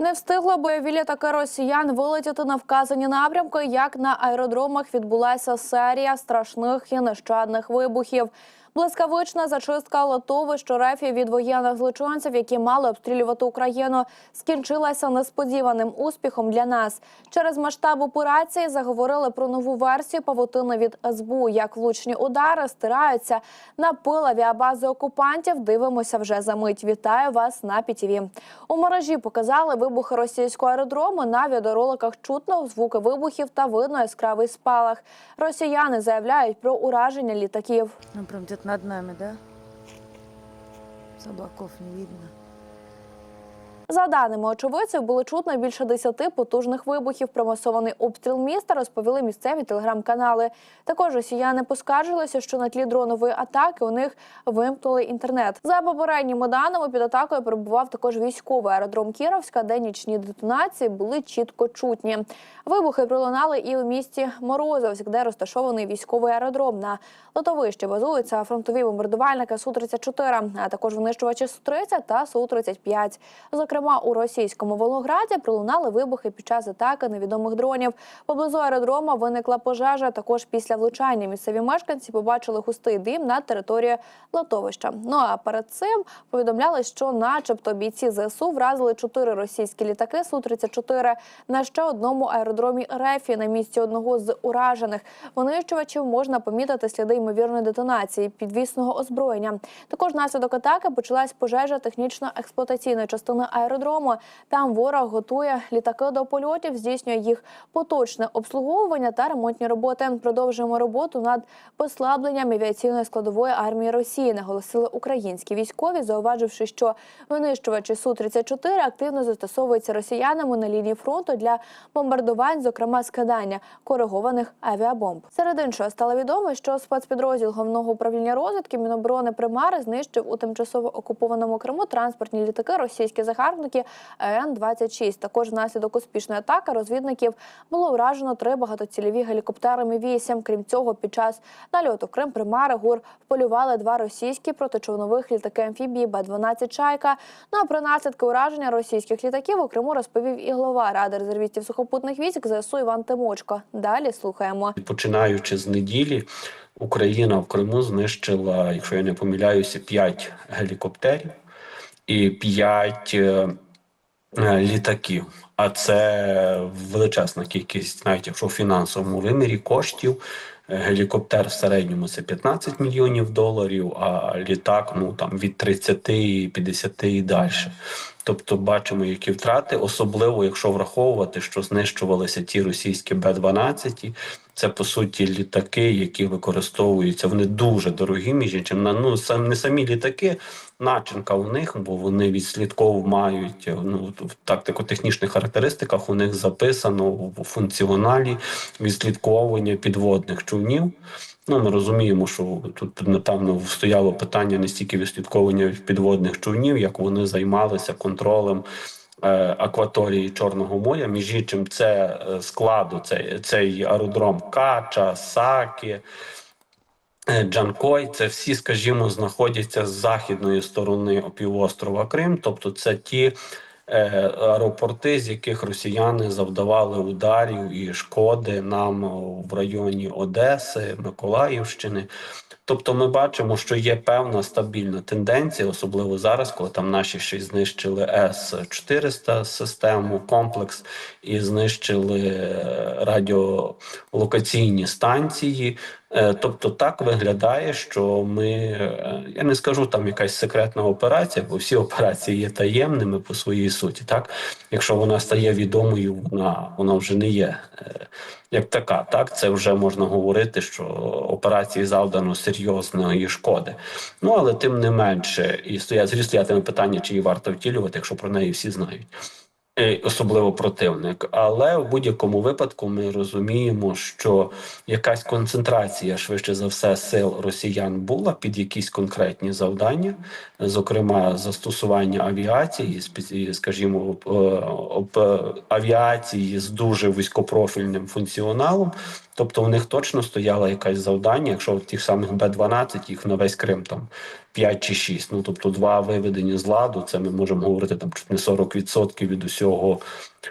Не встигли бойові літаки росіян вилетіти на вказані напрямки, як на аеродромах відбулася серія страшних і нещадних вибухів. Блискавична зачистка лотовищ РФ від воєнних злочинців, які мали обстрілювати Україну, скінчилася несподіваним успіхом для нас. Через масштаб операції заговорили про нову версію павутини від СБУ. Як влучні удари стираються на пил авіабази окупантів. Дивимося вже за мить. Вітаю вас на ПІТІВІ. У мережі показали вибухи російського аеродрому. На відеороликах чутно звуки вибухів та видно яскравий спалах. Росіяни заявляють про ураження літаків. Ну, прям над нами, да? С облаков не видно. За даними очевидців, було чутно більше десяти потужних вибухів. Про масований обстріл міста розповіли місцеві телеграм-канали. Також росіяни поскаржилися, що на тлі дронової атаки у них вимкнули інтернет. За попередніми даними під атакою перебував також військовий аеродром Кіровська, де нічні детонації були чітко чутні. Вибухи пролунали і у місті Морозовськ, де розташований військовий аеродром. На лотовищі базуються фронтові бомбардувальники Су-34, а також винищувачі Су-30 та Су-35. Зокрема, у російському Волгограді пролунали вибухи під час атаки невідомих дронів. Поблизу аеродрома виникла пожежа. Також після влучання місцеві мешканці побачили густий дим на території лотовища. Ну а перед цим повідомляли, що, начебто, бійці ЗСУ вразили чотири російські літаки Су-34 на ще одному аеродромі Рефі на місці одного з уражених. Винищувачів можна помітити сліди ймовірної детонації підвісного озброєння. Також наслідок атаки почалась пожежа технічно-експлуатаційної частини аеродрому. Там ворог готує літаки до польотів, здійснює їх поточне обслуговування та ремонтні роботи. Продовжуємо роботу над послабленням авіаційної складової армії Росії, наголосили українські військові, зауваживши, що винищувачі су 34 активно застосовуються росіянами на лінії фронту для бомбардувань, зокрема скидання коригованих авіабомб. Серед іншого стало відомо, що спецпідрозділ головного управління розвідки Міноборони Примари знищив у тимчасово окупованому Криму транспортні літаки російські загарбники АН-26. Також внаслідок успішної атаки розвідників було вражено три багатоцільові гелікоптери Мі-8. Крім цього, під час нальоту Крим Примари ГУР вполювали два російські протичовнових літаки амфібії Б-12 «Чайка». Ну а про наслідки ураження російських літаків у Криму розповів і голова Ради резервістів сухопутних військ ЗСУ Іван Тимочко. Далі слухаємо. Починаючи з неділі, Україна в Криму знищила, якщо я не помиляюся, 5 гелікоптерів і 5 е, е, літаків. А це величезна кількість, навіть якщо в фінансовому вимірі коштів. Е, Гелікоптер в середньому це 15 мільйонів доларів, а літак ну там від 30 і 50 і далі. Тобто бачимо, які втрати, особливо якщо враховувати, що знищувалися ті російські Б-12, це по суті літаки, які використовуються. Вони дуже дорогі, між іншим. Ну сам не самі літаки, начинка у них, бо вони відслідков мають ну в тактико-технічних характеристиках. У них записано в функціоналі відслідковування підводних човнів. Ну, ми розуміємо, що тут напевно стояло питання не стільки відслідковування підводних човнів, як вони займалися контролем е, акваторії Чорного моря. Між іншим, це е, складу цей, цей аеродром Кача, Саки. е, Джанкой, це всі, скажімо, знаходяться з західної сторони півострова Крим, тобто це ті аеропорти, з яких росіяни завдавали ударів і шкоди нам в районі Одеси, Миколаївщини. Тобто ми бачимо, що є певна стабільна тенденція, особливо зараз, коли там наші ще й знищили С-400 систему, комплекс і знищили е, радіолокаційні станції. Е, Тобто так виглядає, що ми е, я не скажу там якась секретна операція, бо всі операції є таємними по своїй суті. Так, якщо вона стає відомою, вона вона вже не є е, як така. Так, це вже можна говорити, що операції завдано серйозної шкоди. Ну але тим не менше, і стоять зрі стоятиме питання, чи її варто втілювати, якщо про неї всі знають. Е, Особливо противник, але в будь-якому випадку ми розуміємо, що якась концентрація швидше за все сил росіян була під якісь конкретні завдання, зокрема застосування авіації, скажімо, е, е, авіації з дуже вузькопрофільним функціоналом. Тобто у них точно стояло якесь завдання, якщо в тих самих Б-12 їх на весь Крим там 5 чи 6. Ну тобто, два виведені з ладу. Це ми можемо говорити там чуть не 40% від усього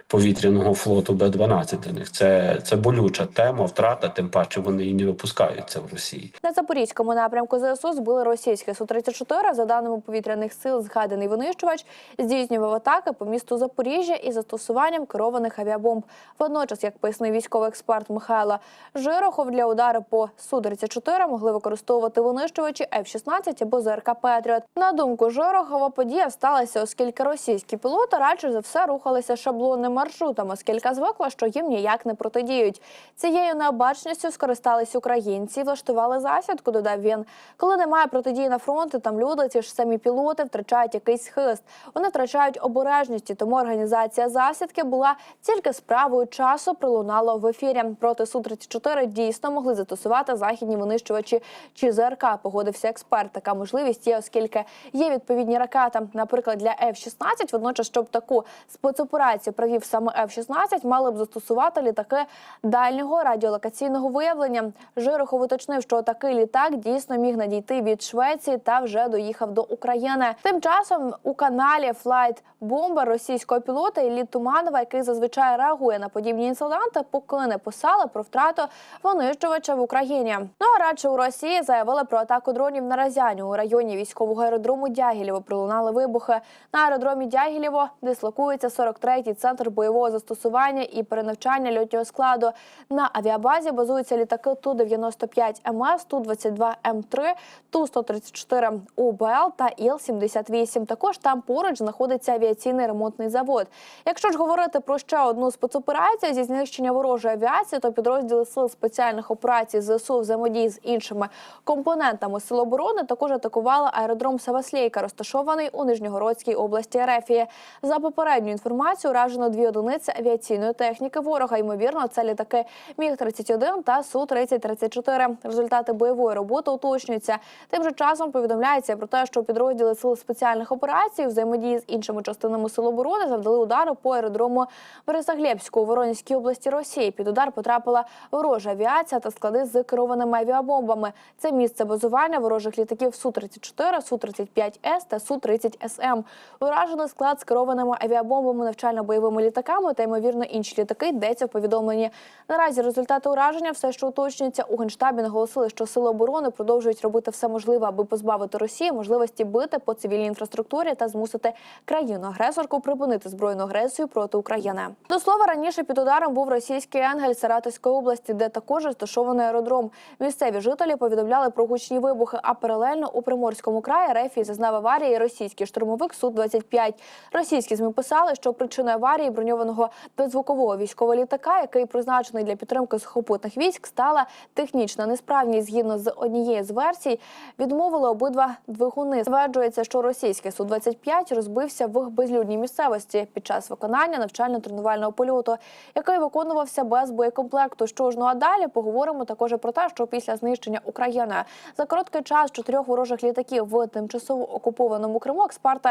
повітряного флоту Б-12 для них. Це, це болюча тема, втрата, тим паче вони і не випускаються в Росії. На запорізькому напрямку ЗСУ збили російське Су-34. За даними повітряних сил, згаданий винищувач здійснював атаки по місту Запоріжжя із застосуванням керованих авіабомб. Водночас, як пояснив військовий експерт Михайло Жирохов, для удару по Су-34 могли використовувати винищувачі F-16 або ЗРК Петріот. На думку Жирохова, подія сталася, оскільки російські пілоти радше за все рухалися шаблонним маршрутом, оскільки звикла, що їм ніяк не протидіють. Цією необачністю скористались українці, влаштували засідку. Додав він. Коли немає протидії на фронті, там люди, ці ж самі пілоти втрачають якийсь хист. Вони втрачають обережність, тому організація засідки була тільки справою часу. Пролунало в ефірі. Проти су 34 дійсно могли застосувати західні винищувачі чи ЗРК. Погодився експерт. Така можливість є, оскільки є відповідні ракети. Наприклад, для F-16, водночас, щоб таку спецоперацію провів саме F-16, мали б застосувати літаки дальнього радіолокаційного виявлення. Жирохов уточнив, що такий літак дійсно міг надійти від Швеції та вже доїхав до України. Тим часом у каналі Flight Bomber російського пілота Іллі Туманова, який зазвичай реагує на подібні інциденти, поки не писали про втрату винищувача в Україні. Ну а радше у Росії заявили про атаку дронів на Разяню у районі військового аеродрому Дягілєво. Пролунали вибухи на аеродромі Дягілєво. Дислокується 43-й центр бойового застосування і перенавчання льотнього складу. На авіабазі базуються літаки ту 95 МС, ту 22 М3, ту 134 УБЛ та Іл 78 Також там поруч знаходиться авіаційний ремонтний завод. Якщо ж говорити про ще одну спецоперацію зі знищення ворожої авіації, то підрозділи сил спеціальних операцій ЗСУ взаємодії з іншими компонентами сил оборони також атакували атакувала аеродром Саваслейка, розташований у Нижньогородській області Ерефії. За попередню інформацію уражено дві одиниці авіаційної техніки ворога. Ймовірно, це літаки Міг 31 та су 30 34 Результати бойової роботи уточнюються. Тим же часом повідомляється про те, що підрозділи сил спеціальних операцій взаємодії з іншими частинами сил оборони завдали удару по аеродрому Березаглєбську у Воронській області Росії. Під удар потрапила ворожа авіація та склади з керованими авіабомбами. Це місце базування ворожих літаків су 30 Су-34, Су-35С та Су-30СМ. Ем. Уражений склад з керованими авіабомбами, навчально-бойовими літаками та ймовірно інші літаки йдеться в повідомленні. Наразі результати ураження все, що уточнюється у генштабі, наголосили, що сили оборони продовжують робити все можливе, аби позбавити Росії можливості бити по цивільній інфраструктурі та змусити країну-агресорку припинити збройну агресію проти України. До слова раніше під ударом був російський Енгель Саратовської області, де також розташований аеродром. Місцеві жителі повідомляли про гучні вибухи, а паралельно у Приморському краї Рефії зазнав аварії російський штурмовик Су 25 Російські змі писали, що причиною аварії броньованого беззвукового військового літака, який призначений для підтримки сухопутних військ, стала технічна несправність. Згідно з однією з версій, відмовили обидва двигуни. Стверджується, що російський су 25 розбився в безлюдній місцевості під час виконання навчально-тренувального польоту, який виконувався без боєкомплекту. Що ж ну а далі поговоримо також про те, що після знищення України за короткий час чотирьох ворожих літаків в тимчасово окупованому Криму експерти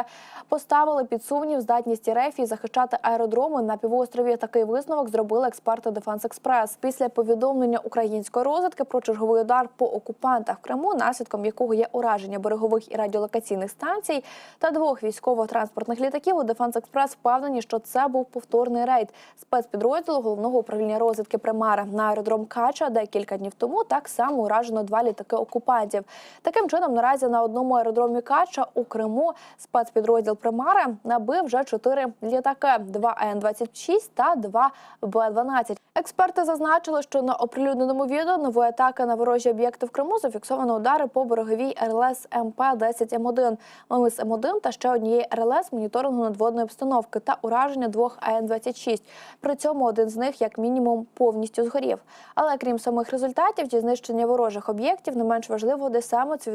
поставили під сумнів здатність РФ захищати аеродроми на півострові. Такий висновок зробили експерти Дефенс Експрес після повідомлення української розвідки про черговий удар по окупантах в Криму, наслідком якого є ураження берегових і радіолокаційних станцій та двох військово-транспортних літаків. У Дефенс Експрес впевнені, що це був повторний рейд спецпідрозділу головного управління розвідки Примара на аеродром Кача, де кілька днів тому так само уражено два літаки окупантів. Таким чином, наразі на одному аеродромі Кача у Криму спецпідрозділ Примара набив вже чотири літаки: два АН-26 та два Б-12. Експерти зазначили, що на оприлюдненому відео нової атаки на ворожі об'єкти в Криму зафіксовано удари по береговій РЛС МП 10 М1, МИС М1 та ще однієї РЛС моніторингу надводної обстановки та ураження двох АН-26. При цьому один з них як мінімум повністю згорів. Але крім самих результатів, ті знищення ворожих об'єктів не менш важливо, де саме це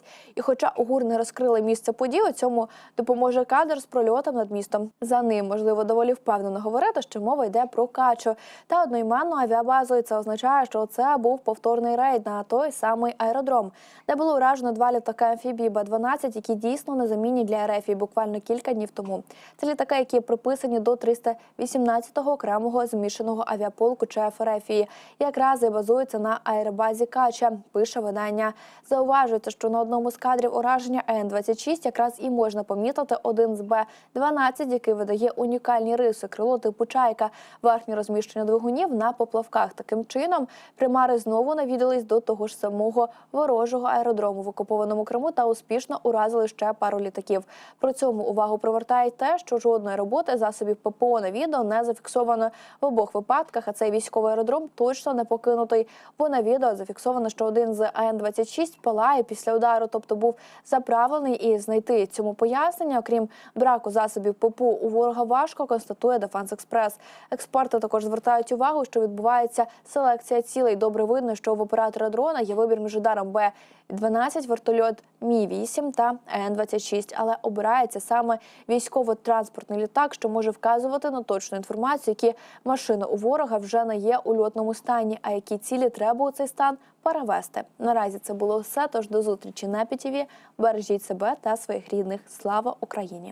відбувалось. І хоча УГУР не розкрили місце подій, у цьому допоможе кадр з прольотом над містом. За ним можливо доволі впевнено говорити, що мова йде про качу та одноіменну авіабазу. І це означає, що це був повторний рейд на той самий аеродром, де було уражено два літаки амфібії Б-12, які дійсно незамінні для РФ і буквально кілька днів тому. Це літаки, які приписані до 318-го окремого змішаного авіаполку ЧФ РФ, якраз і базуються на аеробазі Кача. Пише видання. Зауважується, що на одному з кадрів ураження АН-26 якраз і можна помітити один з Б-12, який видає унікальні риси крило типу чайка, верхнє розміщення двигунів на поплавках. Таким чином, примари знову навідались до того ж самого ворожого аеродрому в окупованому Криму та успішно уразили ще пару літаків. При цьому увагу привертає те, що жодної роботи засобів ППО на відео не зафіксовано в обох випадках. А цей військовий аеродром точно не покинутий, бо на відео зафіксовано, що один з АН-26 палає після удару, тобто був заправлений, і знайти цьому пояснення, окрім браку засобів ППО, у ворога важко констатує Дефенс Експрес. Експерти також звертають увагу, що відбувається селекція цілей. Добре видно, що в оператора дрона є вибір між ударом Б-12, вертольот Мі-8 та АН-26, але обирається саме військово-транспортний літак, що може вказувати на точну інформацію, які машини у ворога вже не є у льотному стані, а які цілі треба у цей стан перевести. Наразі це було все. Тож до зустрічі на ПІТІВІ. Бережіть себе та своїх рідних. Слава Україні!